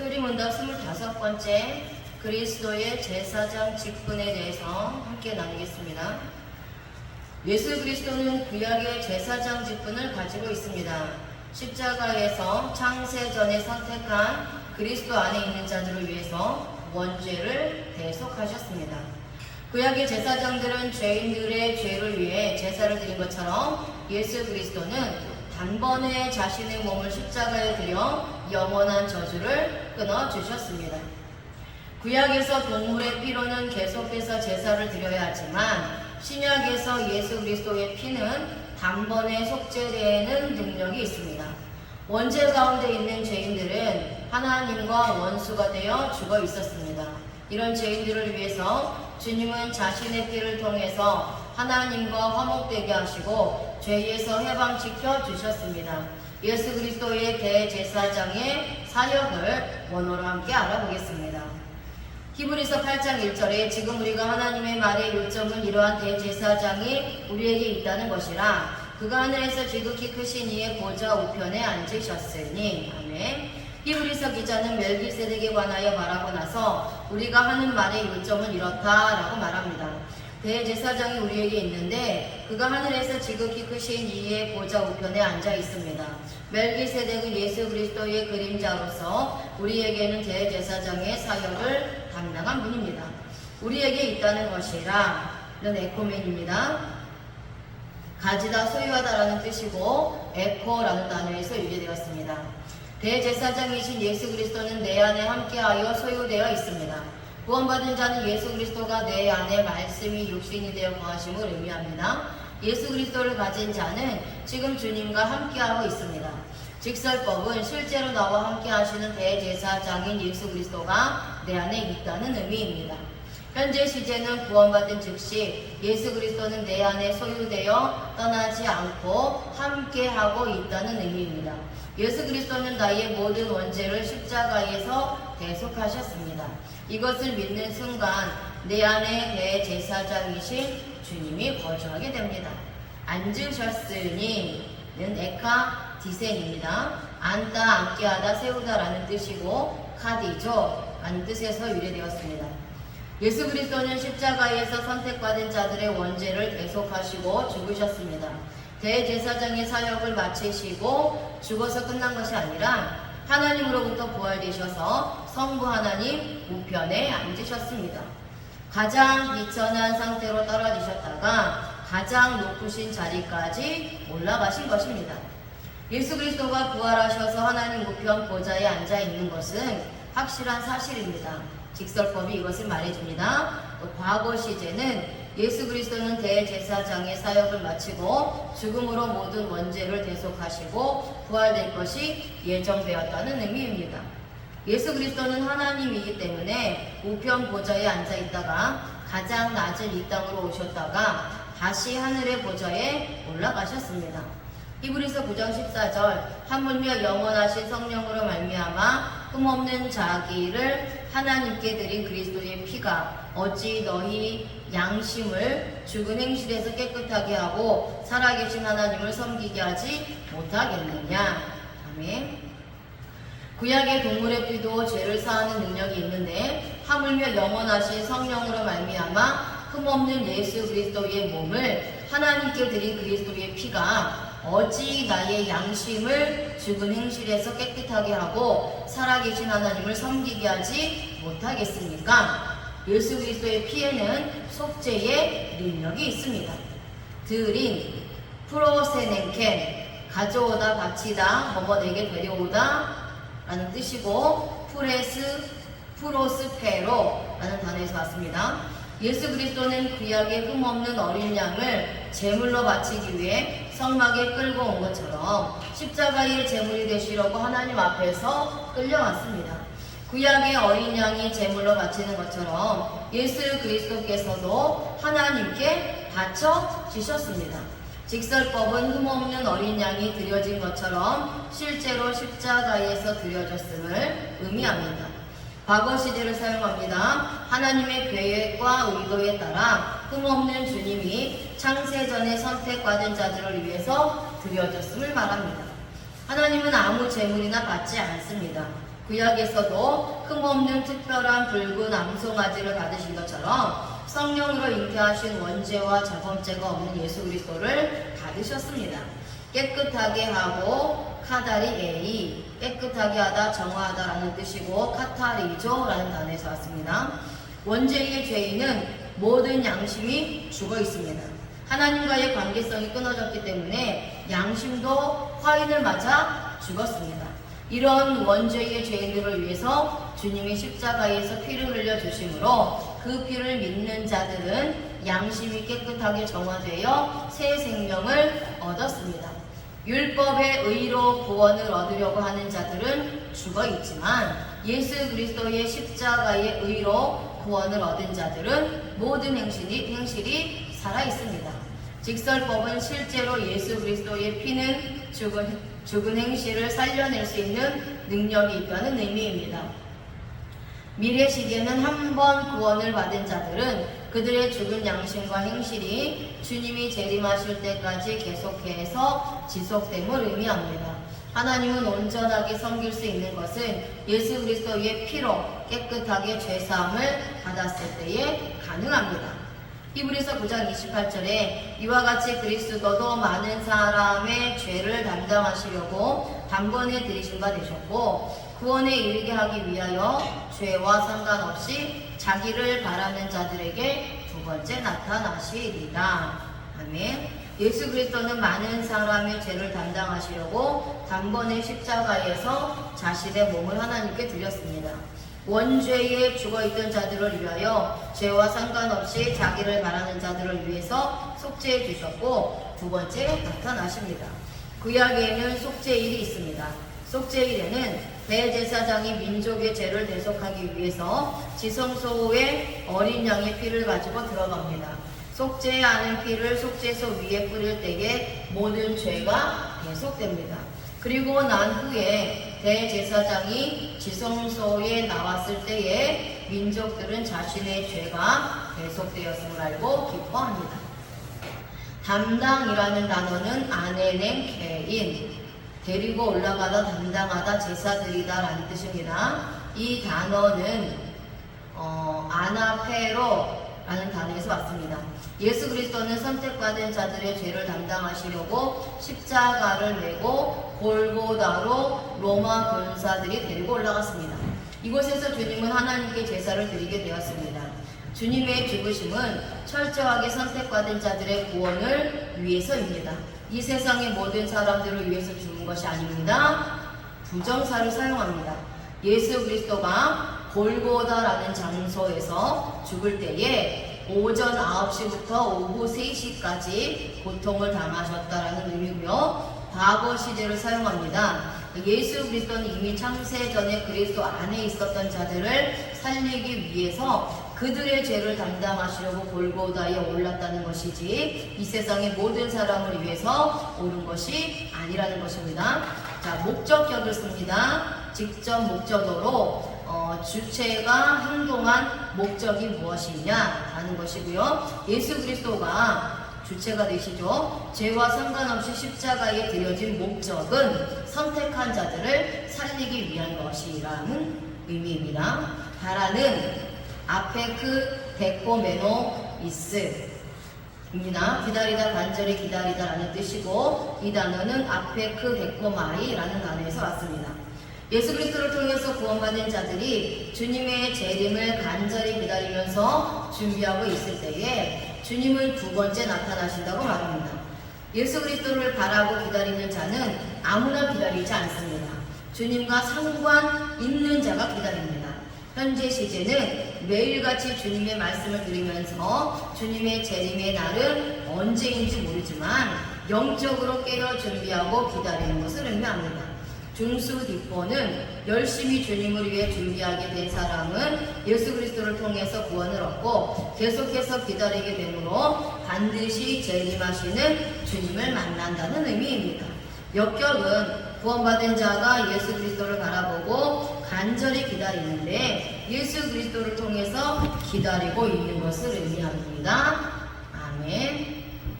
소리문답 25번째 그리스도의 제사장 직분에 대해서 함께 나누겠습니다. 예수 그리스도는 구약의 제사장 직분을 가지고 있습니다. 십자가에서 창세 전에 선택한 그리스도 안에 있는 자들을 위해서 원죄를 대속하셨습니다. 구약의 제사장들은 죄인들의 죄를 위해 제사를 드린 것처럼 예수 그리스도는 단번에 자신의 몸을 십자가에 들여 영원한 저주를 끊어 주셨습니다. 구약에서 동물의 피로는 계속해서 제사를 드려야 하지만 신약에서 예수 그리스도의 피는 단번에 속죄되는 능력이 있습니다. 원죄 가운데 있는 죄인들은 하나님과 원수가 되어 죽어 있었습니다. 이런 죄인들을 위해서 주님은 자신의 피를 통해서 하나님과 화목되게 하시고 죄에서 해방시켜 주셨습니다. 예수 그리스도의 대제사장의 사역을 원어로 함께 알아보겠습니다. 히브리서 8장 1절에 지금 우리가 하나님의 말의 요점은 이러한 대제사장이 우리에게 있다는 것이라 그가 하늘에서 지극히 크신 이의 보좌 우편에 앉으셨으니 아멘. 히브리서 기자는 멜기세덱에 관하여 말하고 나서 우리가 하는 말의 요점은 이렇다라고 말합니다. 대제사장이 우리에게 있는데 그가 하늘에서 지극히 크신 이의 보좌 우편에 앉아 있습니다. 멜기세덱은 예수 그리스도의 그림자로서 우리에게는 대제사장의 사역을 담당한 분입니다. 우리에게 있다는 것이라 이런 에코맨입니다. 가지다 소유하다라는 뜻이고 에코라는 단어에서 유래되었습니다. 대제사장이신 예수 그리스도는 내 안에 함께하여 소유되어 있습니다. 구원받은 자는 예수 그리스도가 내 안에 말씀이 육신이 되어 거하심을 의미합니다. 예수 그리스도를 가진 자는 지금 주님과 함께하고 있습니다. 직설법은 실제로 나와 함께 하시는 대제사장인 예수 그리스도가 내 안에 있다는 의미입니다. 현재 시제는 구원받은 즉시 예수 그리스도는 내 안에 소유되어 떠나지 않고 함께하고 있다는 의미입니다. 예수 그리스도는 나의 모든 원죄를 십자가에서 대속하셨습니다. 이것을 믿는 순간 내 안에 대제사장이신 주님이 거주하게 됩니다. 앉으셨으니는 에카 디센입니다. 앉다, 앉게 하다, 세우다라는 뜻이고 카디죠 라는 뜻에서 유래되었습니다. 예수 그리스도는 십자가에서 선택받은 자들의 원죄를 대속하시고 죽으셨습니다. 대제사장의 사역을 마치시고 죽어서 끝난 것이 아니라 하나님으로부터 부활되셔서 성부 하나님 우편에 앉으셨습니다. 가장 비천한 상태로 떨어지셨다가 가장 높으신 자리까지 올라가신 것입니다. 예수 그리스도가 부활하셔서 하나님 우편 보좌에 앉아 있는 것은 확실한 사실입니다. 직설법이 이것을 말해줍니다. 또 과거 시제는 예수 그리스도는 대제사장의 사역을 마치고 죽음으로 모든 원죄를 대속하시고 부활될 것이 예정되었다는 의미입니다. 예수 그리스도는 하나님이기 때문에 우편 보좌에 앉아 있다가 가장 낮은 이 땅으로 오셨다가 다시 하늘의 보좌에 올라가셨습니다. 히브리서 9장 14절 하물며 영원하신 성령으로 말미암아 흠없는 자기를 하나님께 드린 그리스도의 피가 어찌 너희 양심을 죽은 행실에서 깨끗하게 하고 살아계신 하나님을 섬기게 하지 못하겠느냐? 아멘. 구약의 동물의 피도 죄를 사하는 능력이 있는데 하물며 영원하신 성령으로 말미암아 흠없는 예수 그리스도의 몸을 하나님께 드린 그리스도의 피가 어찌 나의 양심을 죽은 행실에서 깨끗하게 하고 살아계신 하나님을 섬기게 하지 못하겠습니까? 예수 그리스도의 피에는 속죄의 능력이 있습니다. 드린, 프로세넨켄, 가져오다, 바치다, 뭐뭐 내게 데려오다 라는 뜻이고 프레스, 프로스페로 라는 단어에서 왔습니다. 예수 그리스도는 구약의 흠없는 어린 양을 제물로 바치기 위해 성막에 끌고 온 것처럼 십자가의 제물이 되시려고 하나님 앞에서 끌려왔습니다. 구약의 어린 양이 제물로 바치는 것처럼 예수 그리스도께서도 하나님께 바쳐지셨습니다. 직설법은 흠없는 어린 양이 드려진 것처럼 실제로 십자가에서 드려졌음을 의미합니다. 과거 시제를 사용합니다. 하나님의 계획과 의도에 따라 흠없는 주님이 창세전에 선택받은 자들을 위해서 드려졌음을 말합니다. 하나님은 아무 재물이나 받지 않습니다. 구약에서도 흠없는 특별한 붉은 암송아지를 받으신 것처럼 성령으로 잉태하신 원죄와 저범죄가 없는 예수 그리스도를 받으셨습니다. 깨끗하게 하고 카다리 에이 깨끗하게 하다 정화하다라는 뜻이고 카타리조라는 단어에서 왔습니다. 원죄의 죄인은 모든 양심이 죽어 있습니다. 하나님과의 관계성이 끊어졌기 때문에 양심도 화인을 맞아 죽었습니다. 이런 원죄의 죄인들을 위해서 주님이 십자가에서 피를 흘려 주심으로 그 피를 믿는 자들은 양심이 깨끗하게 정화되어 새 생명을 얻었습니다. 율법의 의로 구원을 얻으려고 하는 자들은 죽어 있지만 예수 그리스도의 십자가의 의로 구원을 얻은 자들은 모든 행실이 행실이 살아 있습니다. 직설법은 실제로 예수 그리스도의 피는 죽은 죽은 행실을 살려낼 수 있는 능력이 있다는 의미입니다. 미래 시대는 한 번 구원을 받은 자들은 그들의 죽은 양심과 행실이 주님이 재림하실 때까지 계속해서 지속됨을 의미합니다. 하나님은 온전하게 섬길 수 있는 것은 예수 그리스도의 피로 깨끗하게 죄사함을 받았을 때에 가능합니다. 히브리서 9장 28절에 이와 같이 그리스도도 많은 사람의 죄를 담당하시려고 단번에 들이신 바 되셨고 구원에 이르게 하기 위하여 죄와 상관없이 자기를 바라는 자들에게 두 번째 나타나시리라. 아멘. 예수 그리스도는 많은 사람의 죄를 담당하시려고 단번에 십자가에서 자신의 몸을 하나님께 드렸습니다. 원죄에 죽어있던 자들을 위하여 죄와 상관없이 자기를 바라는 자들을 위해서 속죄해 주셨고 두 번째 나타나십니다. 구약에는 속죄일이 있습니다. 속죄일에는 대제사장이 민족의 죄를 대속하기 위해서 지성소에 어린 양의 피를 가지고 들어갑니다. 속죄 않은 피를 속죄소 위에 뿌릴 때에 모든 죄가 대속됩니다. 그리고 난 후에 대제사장이 지성소에 나왔을 때에 민족들은 자신의 죄가 대속되었음을 알고 기뻐합니다. 담당이라는 단어는 아내는 개인, 데리고 올라가다 담당하다 제사드리다 라는 뜻입니다. 이 단어는 어, 아나페로 라는 단어에서 왔습니다. 예수 그리스도는 선택받은 자들의 죄를 담당하시려고 십자가를 메고 골고다로 로마 군사들이 데리고 올라갔습니다. 이곳에서 주님은 하나님께 제사를 드리게 되었습니다. 주님의 죽으심은 철저하게 선택받은 자들의 구원을 위해서입니다. 이 세상의 모든 사람들을 위해서 죽은 것이 아닙니다. 부정사를 사용합니다. 예수 그리스도가 골고다라는 장소에서 죽을 때에 오전 9시부터 오후 3시까지 고통을 당하셨다라는 의미고요. 과거 시제를 사용합니다. 예수 그리스도는 이미 창세 전에 그리스도 안에 있었던 자들을 살리기 위해서 그들의 죄를 담당하시려고 골고다에 올랐다는 것이지 이 세상의 모든 사람을 위해서 오른 것이 아니라는 것입니다. 자 목적격을 씁니다. 직접 목적어로 어, 주체가 행동한 목적이 무엇이냐라는 것이고요. 예수 그리스도가 주체가 되시죠. 죄와 상관없이 십자가에 드려진 목적은 선택한 자들을 살리기 위한 것이라는 의미입니다. 바라는 아페크 데코메노 이스 입니다. 기다리다 간절히 기다리다라는 뜻이고 이 단어는 아페크 데코마이라는 단어에서 왔습니다. 예수 그리스도를 통해서 구원받은 자들이 주님의 재림을 간절히 기다리면서 준비하고 있을 때에 주님은 두 번째 나타나신다고 말합니다. 예수 그리스도를 바라고 기다리는 자는 아무나 기다리지 않습니다. 주님과 상관 있는 자가 기다립니다. 현재 시제는 매일같이 주님의 말씀을 들으면서 주님의 재림의 날은 언제인지 모르지만 영적으로 깨어 준비하고 기다리는 것을 의미합니다. 중수 뒷보는 열심히 주님을 위해 준비하게 된 사람은 예수 그리스도를 통해서 구원을 얻고 계속해서 기다리게 되므로 반드시 재림하시는 주님을 만난다는 의미입니다. 역격은 구원받은 자가 예수 그리스도를 바라보고 간절히 기다리는데 예수 그리스도를 통해서 기다리고 있는 것을 의미합니다. 아멘.